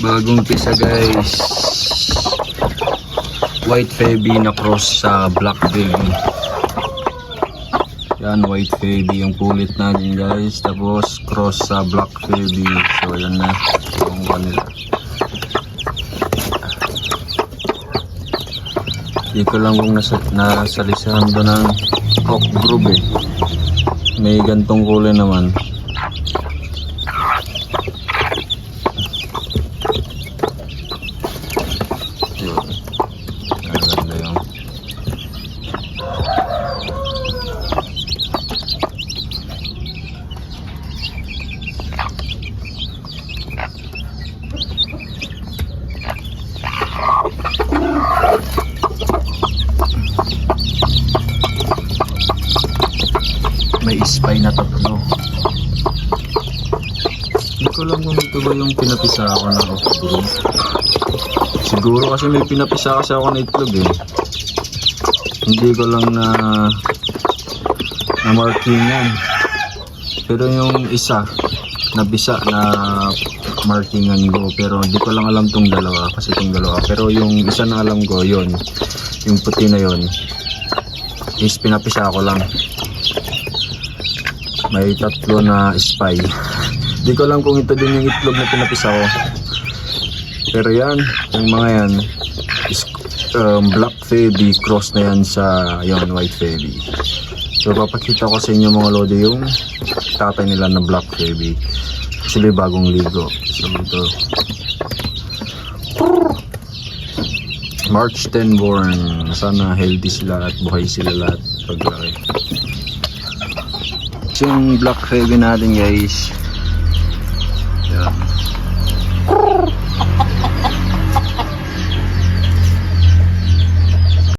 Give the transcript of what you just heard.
Bagong pisa guys. White Febby na cross sa Black Baby. Yan, White Febby yung pulit natin guys. Tapos cross sa Black Febby. So yan na. Yung kanila. Di ko lang kung nasa, nasalisahan ba ng Cock Group eh. May gantong kulay naman. May spy na tatlo. Hindi ko lang kung ito ba yung pinapisa ako na off-group. Siguro kasi may pinapisa kasi ako na itlog eh. Hindi ko lang na na marking yan. Pero yung isa na bisa na markingan ko pero hindi ko lang alam tong dalawa kasi tong dalawa pero yung isa na alam ko yon yung puti na yon is pinapisa ko lang. May tatlo na spy. Hindi ko lang kung ito din yung itlog na pinapisa ko. Pero yan, yung mga yan, is, um, black Febby, cross na yan sa yon white Febby. So papakita ko sa inyo mga lodi yung tatay nila na black baby. Actually bagong ligo. So ito. March 10 born. Sana healthy sila at buhay sila lahat paglaki. Yung black baby natin guys. Yan.